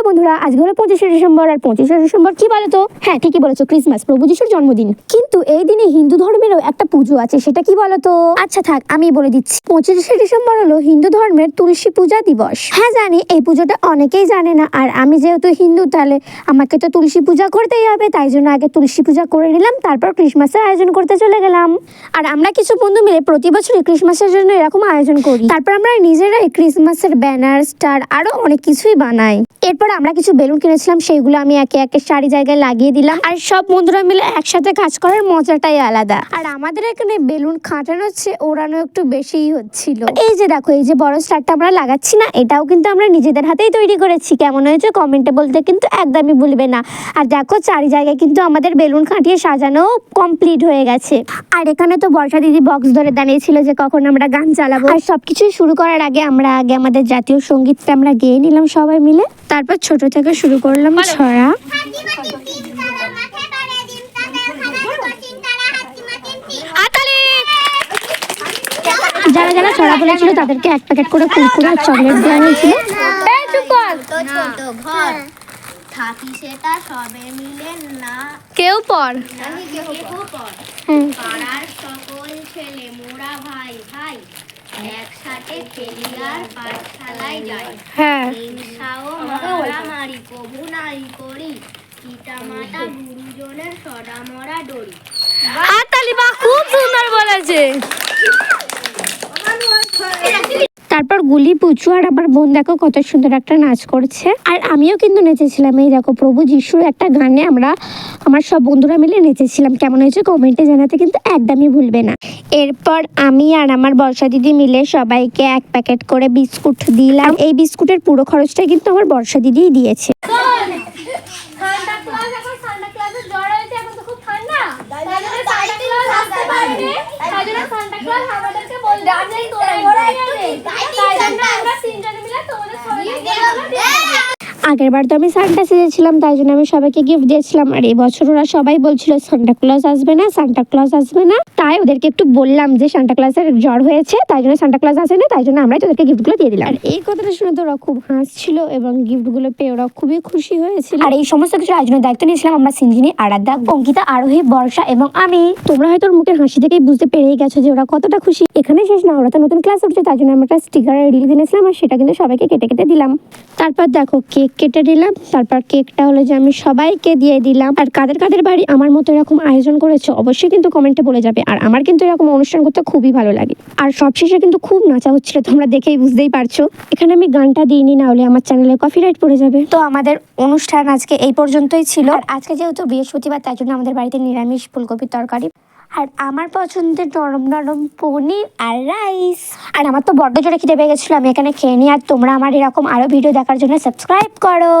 Hello বন্ধুরা আজকে হলো পঁচিশে ডিসেম্বর আর পঁচিশে ডিসেম্বর কি বলো তো হ্যাঁ ঠিকই বলেছ, ক্রিসমাস, প্রভু যিশুর জন্মদিন। কিন্তু এই দিনে হিন্দু ধর্মেরও একটা পুজো আছে, সেটা কি বলো তো আচ্ছা থাক, আমি বলে দিচ্ছি। পঁচিশে ডিসেম্বর হলো হিন্দু ধর্মের তুলসী পূজা দিবস। হ্যাঁ জানি, এই পুজোটা অনেকেই জানে না, আর আমি যেহেতু হিন্দু, তাহলে আমাকে তো তুলসী পূজা করতেই হবে, তাই জন্য আগে তুলসী পূজা করে নিলাম, তারপর ক্রিসমাসের আয়োজন করতে চলে গেলাম। আর আমরা কিছু বন্ধু মিলে প্রতি বছরই ক্রিসমাসের জন্য এরকম আয়োজন করি। তারপর আমরা নিজেরাই ক্রিসমাসের ব্যানার, স্টার, আরও অনেক কিছুই বানাই। এরপর আমরা কিছু বেলুন কিনেছিলাম, সেইগুলো আমি একে একে সারি জায়গায় লাগিয়ে দিলাম। আর সব বন্ধুরা মিলে একসাথে কাজ করার মজাটাই আলাদা। আর আমাদের এখানে বেলুন খাটানো হচ্ছে, ওড়ানো একটু বেশিই হচ্ছিল। এই যে দেখো, এই যে বড় স্টারটা আমরা লাগাচ্ছি না, এটাও কিন্তু আমরা নিজেদের হাতেই তৈরি করেছি। কেমন হয়েছে কমেন্টে বলতে কিন্তু একদমই ভুলবে না। আর দেখো, চারি জায়গায় কিন্তু আমাদের বেলুন খাটিয়ে সাজানো কমপ্লিট হয়ে গেছে। আর এখানে তো বর্ষা দিদি বক্স ধরে দাঁড়িয়েছিল যে কখন আমরা গান চালাবো। আর সবকিছু শুরু করার আগে আমরা আগে আমাদের জাতীয় সঙ্গীতটা আমরা গেয়ে নিলাম সবাই মিলে। তারপর ছোট থেকে শুরু করলাম ছড়া। যারা যারা ছড়া বলেছিল তাদেরকে এক প্যাকেট করে কুরকুরে আর চকলেট দেওয়া হয়েছিল। তো ছোট ঘর। থাকি সেটা সবে মিলে না। কেউ পর। পাড়ার সকল ছেলে মোরা ভাই ভাই। একসাথে খেলি আর পাঠশালায় যাই। হ্যাঁ। হিংসাও মারামারি কবু নাই করি। পিতামাতা গুরুজনের সদা মরা ডরি হাততালি বা খুব সুন্দর বলেছে। তারপর গুলি পুচু আর আমার বোন দেখো কত সুন্দর একটা নাচ করছে। আর আমিও কিন্তু নেচেছিলাম। এই দেখো প্রভু যিশুর একটা গানে আমরা আমার সব বন্ধুরা মিলে নেচেছিলাম। কেমন হয়েছে কমেন্টে জানাতে কিন্তু একদমই ভুলবে না। এরপর আমি আর আমার বর্ষা দিদি মিলে সবাইকে এক প্যাকেট করে বিস্কুট দিলাম। এই বিস্কুটের পুরো খরচটা কিন্তু আমার বর্ষা দিদিই দিয়েছে সান্টা ক্লজ এখন সান্টা ক্লজের জ্বর হয়েছে এখন তো খুব ঠান্ডা তাই জন্য সান্টা ক্লজ আসতে পারেনি তাই জন্য সান্টা ক্লজ আমাদেরকে বলল যে তোরা একটু তাই জন্য আমরা তিনজনে মিলে তোমাদের সবাইকে আগের বার তো আমি সান্টা সেজেছিলাম তাই জন্য আমি সবাইকে গিফট দিয়েছিলাম। আর এই বছর ওরা সবাই বলছিল সান্টা ক্লজ আসবে না সান্টা ক্লজ আসবে না। তাই ওদেরকে একটু বললাম যে সান্টা ক্লজের জ্বর হয়েছে তাই জন্য সান্টা ক্লজ আসে না তাই জন্য আমরাই তোদেরকে গিফটগুলো দিয়ে দিলাম। আর এই কথাটা শুনে তো ওরা খুব হাসছিল এবং গিফটগুলো পেয়ে ওরা খুবই খুশি হয়েছিল। আর এই সমস্ত কিছু আয়োজনের দায়িত্ব নিয়েছিলাম আমরা সিঞ্জিনী আরাধ্যা অঙ্কিতা আরোহী বর্ষা এবং আমি। তোমরা হয়তো মুখের হাসি থেকেই বুঝতে পেরেই গেছো যে ওরা কতটা খুশি। এখানে শেষ না ওরা তো নতুন ক্লাস উঠছে তাই জন্য আমরা একটা স্টিকারের রিল কিনেছিলাম আর সেটা কিন্তু সবাইকে কেটে কেটে দিলাম। তারপর দেখো কেক কেটে দিলাম, তারপর কেকটা হলো যে আমি সবাইকে দিয়ে দিলাম। আর কাদের কাদের বাড়ি আমার মতো এরকম আয়োজন করেছে, অবশ্যই কিন্তু কমেন্টে বলে যাবে। আর আমার কিন্তু এরকম অনুষ্ঠান করতে খুবই ভালো লাগে। আর সবশেষে কিন্তু খুব নাচা হচ্ছিল, তোমরা দেখেই বুঝতেই পারছ। এখানে আমি গানটা দিইনি, না হলে আমার চ্যানেলে কপিরাইট পড়ে যাবে। তো আমাদের অনুষ্ঠান আজকে এই পর্যন্তই ছিল। আজকে যেহেতু বৃহস্পতিবার, তাই জন্য আমাদের বাড়িতে নিরামিষ ফুলকপির তরকারি। আর আমার পছন্দের নরম নরম পনির আর রাইস। আর আমার তো বড্ড জোরে খিদে পেয়ে গেছিল, আমি এখানে খেয়ে নিই আর তোমরা আমার এরকম আরও ভিডিও দেখার জন্য সাবস্ক্রাইব করো।